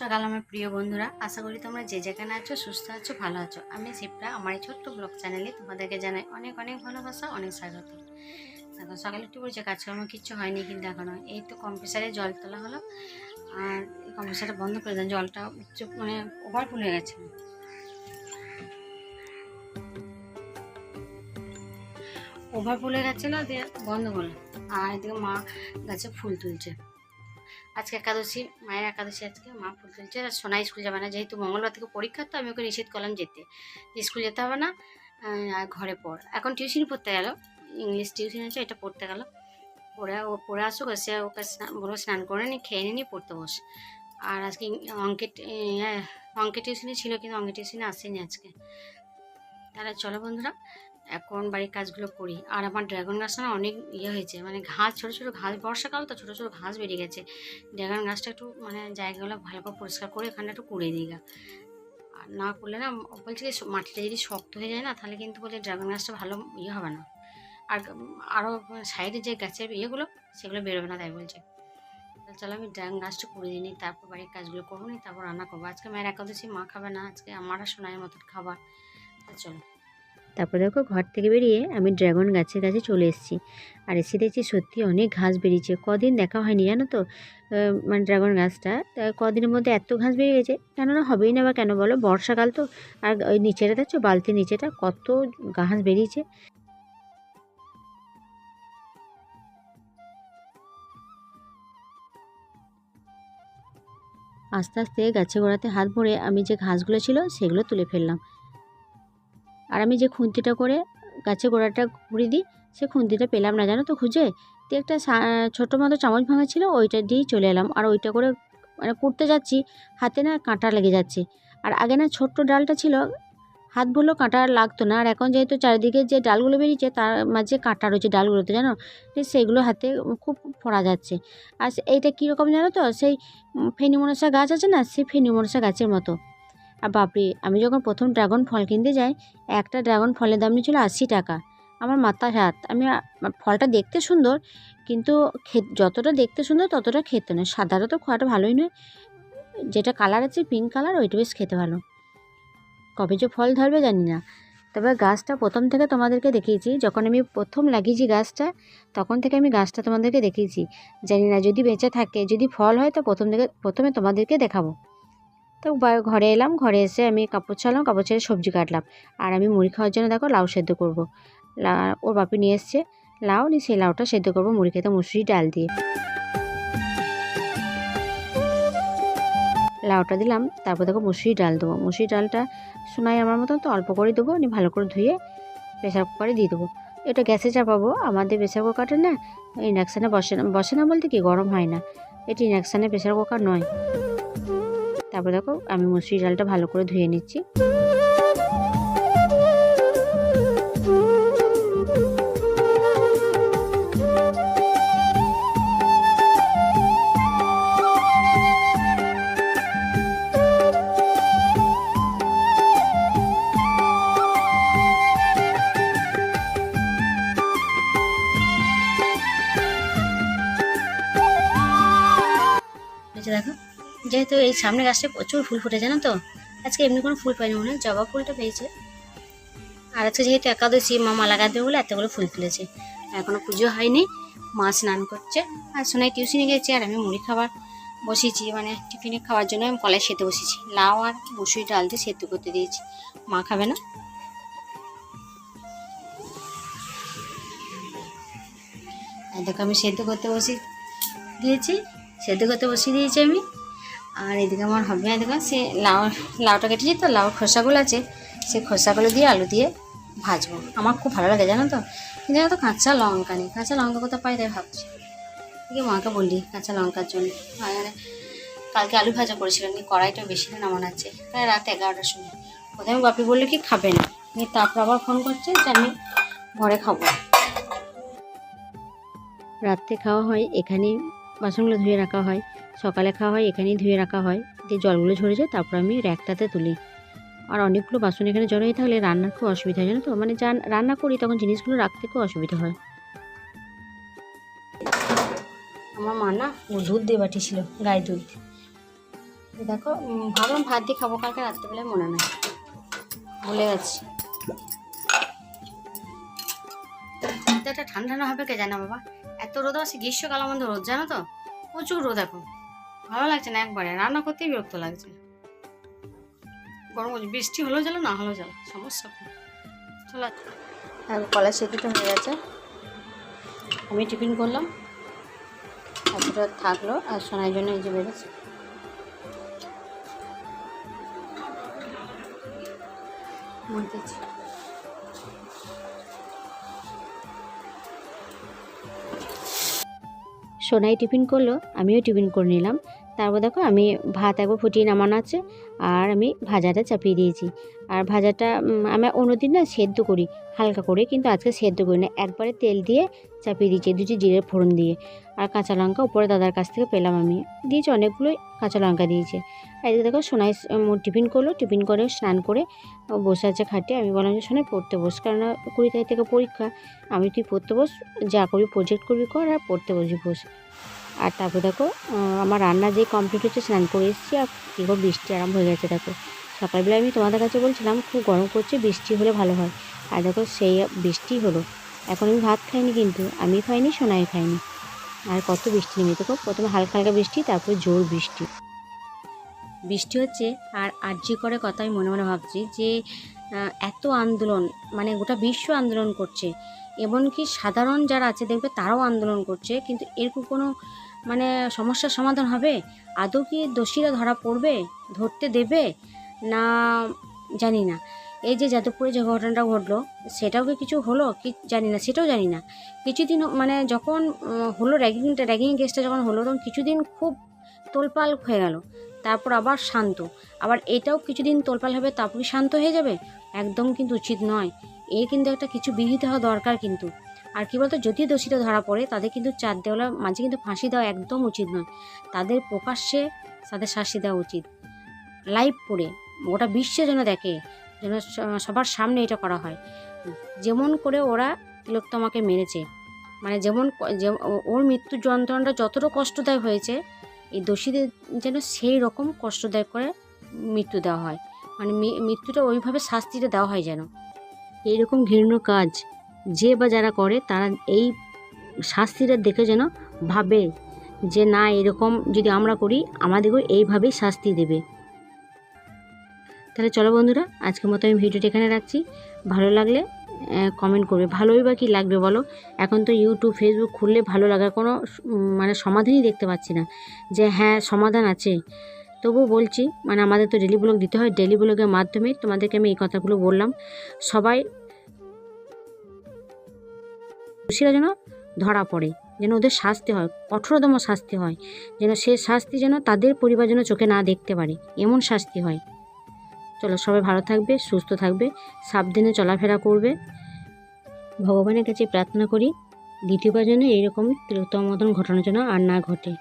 সকাল আমার প্রিয় বন্ধুরা, আশা করি তোমরা যে যেখানে আছো, সুস্থ আছো, ভালো আছো। আমি শিবরা আমার এই ছোট্ট ব্লগ চ্যানেলে তোমাদেরকে জানাই অনেক অনেক ভালোবাসা, অনেক স্বাগত। দেখো, সকালে একটু বলছে কাজকর্ম কিচ্ছু হয়নি কিন্তু এখনও। এই তো কম্প্রেসারে জল তোলা হলো, আর এই কম্প্রেসারটা বন্ধ করে দেন, জলটা চুপ মানে ওভার ফুল হয়ে গেছে। ওভার ফুল হয়ে গেছিল, দিয়ে বন্ধ করল আর এদিকে মা গাছে ফুল তুলছে। আজকে একাদশী মায়ের একাদশী আজকে মা ফুল তুলছে আর সোনা স্কুল যাবে না। যেহেতু মঙ্গলবার থেকে পরীক্ষা তো আমি ওকে নিষেধ করলাম যেতে। স্কুল যেতে হবে না আর ঘরে পড়। এখন টিউশনি পড়তে গেল ইংলিশ টিউশন আছে এটা পড়তে গেল। পড়ে ও পড়ে আসুক এসে ওকে স্নান স্নান করে নি খেয়ে নিয়ে পড়তে বস। আর আজকে ইয়ে, অঙ্কের টিউশনি ছিল কিন্তু অঙ্কের টিউশনে আসেনি আজকে। তাহলে চলো বন্ধুরা এখন বাড়ির কাজগুলো করি। আর আমার ড্রাগন গাছটা না অনেক ইয়ে হয়েছে মানে ঘাস, ছোটো ছোটো ঘাস, বর্ষাকাল তো ছোটো ছোটো ঘাস বেরিয়ে গেছে। ড্রাগন গাছটা একটু মানে জায়গাগুলো ভালো করে পরিষ্কার করে এখানটা একটু কুড়ে দিই গা। আর না করলে না বলছে কি মাটিটা যদি শক্ত হয়ে যায় না, তাহলে কিন্তু বলে ড্রাগন গাছটা ভালো ইয়ে হবে না। আর আরও সাইডে যে গাছের ইয়েগুলো, সেগুলো বেরোবে না তাই বলছে। চলো আমি ড্রাগন গাছটা করে দিই তারপর বাড়ির কাজগুলো করব নি, তারপর রান্না করব। আজকে মায়ের একাদশী, মা খাবে না, আজকে আমার আর সোনায়ের মতন খাবার। তা চলো। তারপর দেখো ঘর থেকে বেরিয়ে আমি ড্রাগন গাছের কাছে চলে এসেছি। আর এসে দেখছি সত্যি অনেক ঘাস বেরিয়েছে। কদিন দেখা হয়নি জানো তো? মানে ড্রাগন গাছটা। কদিনের মধ্যে এত ঘাস বেরিয়ে গেছে। কেননা হবেই না বা কেন বলো? বর্ষাকাল তো। আর ওই নিচেটা দেখছ? বালতির নিচেটা। কত ঘাস বেরিয়েছে। আস্তে আস্তে গাছে গোড়াতে হাত ভরে আমি যে ঘাসগুলো ছিল, সেগুলো তুলে ফেললাম। আর আমি যে খুন্তিটা করে গাছে গোড়াটা ঘুরিয়ে দিই, সে খুন্তিটা পেলাম না, জানো তো খুঁজে? তো একটা ছোটো মতো চামচ ভাঙা ছিল, ওইটা দিয়েই চলে এলাম। আর ওইটা করে মানে কুড়তে যাচ্ছি, হাতে না কাঁটা লেগে যাচ্ছে। আর আগে না ছোট্ট ডালটা ছিল, হাত ভরলেও কাঁটা লাগতো না। আর এখন যেহেতু চারিদিকে যে ডালগুলো বেরিয়েছে, তার মাঝে কাঁটা রয়েছে ডালগুলোতে, জানো? তো সেগুলো হাতে খুব পড়া যাচ্ছে। আর এইটা কীরকম জানো তো? সেই ফেনিমনসা গাছ আছে না, সেই ফেনিমনসা গাছের মতো। আর বাপরে, আমি যখন প্রথম ড্রাগন ফল কিনতে যাই, একটা ড্রাগন ফলের দাম নিয়েছিল আশি টাকা। আমার মাথা হাত, আমি ফলটা দেখতে সুন্দর, কিন্তু যতটা দেখতে সুন্দর ততটা খেতে নয়। সাদাটা তো খাওয়াটা ভালোই নয়। যেটা কালার আছে পিঙ্ক কালার, ওইটা বেশ খেতে ভালো। কবে যে ফল ধরবে জানি না। তবে গাছটা প্রথম থেকে তোমাদেরকে দেখিয়েছি, যখন আমি প্রথম লাগিয়েছি গাছটা, তখন থেকে আমি গাছটা তোমাদেরকে দেখিয়েছি। জানি না, যদি বেঁচে থাকে, যদি ফল হয় তো প্রথম থেকে, প্রথমে তোমাদেরকে দেখাবো। তো ঘরে এলাম, ঘরে এসে আমি কাপড় ছাড়লাম, কাপড় ছেড়ে সবজি কাটলাম। আর আমি মুড়ি খাওয়ার জন্য দেখো লাউ সেদ্ধ করব। ওর বাপি নিয়ে এসছে, লাউ নিয়ে সেই লাউটা সেদ্ধ করব মুড়ি খেতে মুসুরি ডাল দিয়ে। লাউটা দিলাম, তারপর দেখো মুসুরি ডাল দেবো। মুসুরি ডালটা শোনাই আমার মতন তো অল্প করে দেবো, নিয়ে ভালো করে ধুয়ে প্রেসার কুকারে দিয়ে দেবো। এটা গ্যাসে চাপাবো, আমাদের প্রেসার কুকারটা না, ইন্ডাকশানে বসে না বসে না বলতে কি গরম হয় না। এটি ইন্ডাকশানে প্রেসার কুকার নয়। তারপর দেখো আমি মুসুরি ডালটা ভালো করে ধুয়ে নিচ্ছি। দেখো যেহেতু এই সামনে গাছটা প্রচুর ফুল ফুটে, জানো তো? আজকে এমনি কোনো ফুল পাইনি মনে জবা ফুলটা পেয়েছে। আর আজকে যেহেতু একাদশী, মা মালা গাঁথবে বলে এতগুলো ফুল তুলেছে এখনও পুজো হয়নি, মা স্নান করছে। আর সোনাই টিউশনে গেছে, আর আমি মুড়ি খাবার বসিয়েছি মানে টিফিনে খাওয়ার জন্য আমি কলাই সেদ্ধ বসিয়েছি। লাউ আর মুসুরি ডাল দিয়ে সেদ্ধ করতে দিয়েছি। মা খাবে না? দেখো আমি সেদ্ধ করতে বসি, দিয়েছি। সেদ্ধ করতে বসিয়ে দিয়েছি আমি। আর এদিকে আমার হবে দেখো সে লাউ, লাউটা কেটেছি তো, লাউ খোসাগুলো আছে সেই খোসাগুলো দিয়ে আলু দিয়ে ভাজবো। আমার খুব ভালো লাগে, জানো তো? কিন্তু জানো তো, কাঁচা লঙ্কা নেই। কাঁচা লঙ্কা কোথাও পাই তাই ভাবছি। ঠিক মাকে বললি কাঁচা লঙ্কার জন্য। কালকে আলু ভাজা করেছিলাম, নিয়ে কড়াইটা বেশি দিন আমার আছে। প্রায় রাত এগারোটার সময়। প্রথমে বাপি বলল কি খাবে না। নিয়ে তারপর আবার ফোন করছে যে আমি ঘরে খাব। রাত্রে খাওয়া হয় এখানেই। বাসনগুলো ধুয়ে রাখা হয়। সকালে খাওয়া হয়, এখানেই ধুয়ে রাখা হয়। দিয়ে জলগুলো ঝরে যায়, তারপর আমি র্যাকটাতে তুলি। আর অনেকগুলো বাসন এখানে জড়ো হয়ে থাকলে রান্নার খুব অসুবিধা হয়, জানো তো? মানে যা রান্না করি তখন জিনিসগুলো রাখতে খুব অসুবিধা হয়। আমার মা না ও দুধ দিয়ে পাঠিয়েছিল, গায়ে দুধ। দেখো ভাবলাম ভাত দিয়ে খাব, কালকে রাত্রেবেলায় মনে নেই। ভুলে গেছি। এটা ঠান্ডা না হবে কে জানে বাবা? এত রোদ আছে গ্রীষ্মকাল আমাদের রোদ জানো তো? প্রচুর রোদ এখন। ভালো লাগছে না একবারে রান্না করতেই বিরক্ত লাগছে। গরম বৃষ্টি হলেও জ্বালা না হলেও জ্বালা সমস্যা চলো। কলা সেতুটা হয়ে গেছে। আমি টিফিন করলাম। এতটা থাকল আর সোনার জন্য এই যে বেরোচ্ছে। বলতেছি সোনাই টিফিন করল, আমিও টিফিন করে নিলাম। তারপর দেখো আমি ভাত একবার ফুটিয়ে নামানো আছে। আর আমি ভাজাটা চাপিয়ে দিয়েছি। আর ভাজাটা উম, আমি অন্যদিন না সেদ্ধ করি হালকা করে কিন্তু আজকে সেদ্ধ করি না। একবারে তেল দিয়ে চাপিয়ে দিয়েছি দুটি জিরের ফোড়ন দিয়ে। আর কাঁচা লঙ্কা উপরে দাদার কাছ থেকে পেলাম আমি। দিয়েছি অনেকগুলোই কাঁচা লঙ্কা দিয়েছে। আর এদিকে দেখো সোনাই টিফিন করল টিফিন করে স্নান করে বসে আছে খাটে। আমি বললাম যে সোনাই পড়তে বস কারণ কুড়ি তারিখ থেকে পরীক্ষা। আমি তুই পড়তে বস যা করবি প্রজেক্ট করবি কর আর পড়তে বসবি বস। আর তারপর দেখো আমার রান্না যে কমপ্লিট হচ্ছে স্নান করে এসেছি আর কীরকম বৃষ্টি আরম্ভ হয়ে গেছে। দেখো। সকালবেলা আমি তোমাদের কাছে বলছিলাম, খুব গরম করছে বৃষ্টি হলে ভালো হয়। আর দেখো, সেই বৃষ্টি হলো। এখন আমি ভাত খাইনি কিন্তু, আমি খাইনি, সোনাই খাইনি। আর কত বৃষ্টি নেমে দেখো প্রথমে হালকা হালকা বৃষ্টি, তারপরে জোর বৃষ্টি। বৃষ্টি হচ্ছে, আর আর্জি করে কথা আমি মনে মনে ভাবছি যে এত আন্দোলন মানে গোটা বিশ্ব আন্দোলন করছে। এমনকি সাধারণ যারা আছে দেখবে, তারাও আন্দোলন করছে। কিন্তু এরকম কোনো মানে সমস্যার সমাধান হবে? আদৌ কি দোষীরা ধরা পড়বে? ধরতে দেবে? না, জানি না। এই যে যাদবপুরে যে ঘটনাটা ঘটলো, সেটাও কি কিছু হলো? কি জানি না, সেটাও জানি না। কিছুদিন মানে যখন হলো র্যাগিংটা র্যাগিং কেসটা যখন হলো, তখন কিছুদিন খুব তোলপাল হয়ে গেল। তারপর আবার শান্ত। আবার এটাও কিছুদিন তোলপাল হবে, তারপর শান্ত হয়ে যাবে? একদম কিন্তু উচিত নয়। এর কিন্তু একটা কিছু বিহিত হওয়া দরকার কিন্তু। আর কি বলতো যদি দোষীরা ধরা পড়ে, তাদের কিন্তু চার দেওয়ালের মাঝে কিন্তু ফাঁসি দেওয়া একদম উচিত নয়। তাদের প্রকাশ্যে তাদের শাস্তি দেওয়া উচিত। লাইভ করে গোটা বিশ্ব যেন দেখে, যেন সবার সামনে এটা করা হয়। যেমন করে ওরা তিলোত্তমাকে মেরেছে। মানে যেমন ওর মৃত্যুর যন্ত্রণাটা যতটা কষ্টদায়ক হয়েছে, এই দোষীদের যেন সেই রকম কষ্টদায়ক করে মৃত্যু দেওয়া হয়। মানে মৃত্যুটা ওইভাবে শাস্তিটা দেওয়া হয় যেন। এইরকম ঘৃণ্য কাজ। যে বা যারা করে, তারা এই শাস্তিটা দেখে যেন ভাবে যে, না, এরকম যদি আমরা করি, আমাদেরকেও এইভাবেই শাস্তি দেবে। তাহলে চলো বন্ধুরা, আজকের মতো আমি ভিডিওটা এখানে রাখছি। ভালো লাগলে কমেন্ট করবে। ভালোই বা কী লাগবে বলো? এখন তো ইউটিউব ফেসবুক খুললে ভালো লাগার কোনো মানে সমাধানই দেখতে পাচ্ছি না। যে হ্যাঁ সমাধান আছে। তবুও বলছি মানে আমাদের তো ডেলি ব্লগ দিতে হয়। ডেলি ব্লগের মাধ্যমে তোমাদেরকে আমি এই কথাগুলো বললাম। সবাই দোষীরা যেন ধরা পড়ে, যেন ওদের শাস্তি হয়, কঠোরতম শাস্তি হয়, যেন সে শাস্তি যেন তাদের পরিবার যেন চোখে না দেখতে পারে, এমন শাস্তি হয়। চলো সবাই ভালো থাকবে, সুস্থ থাকবে, সাবধানে চলাফেরা করবে। ভগবানের কাছে প্রার্থনা করি, দ্বিতীয়বার যেন এইরকম তীর্থমতন মতন ঘটনা যেন আর না ঘটে।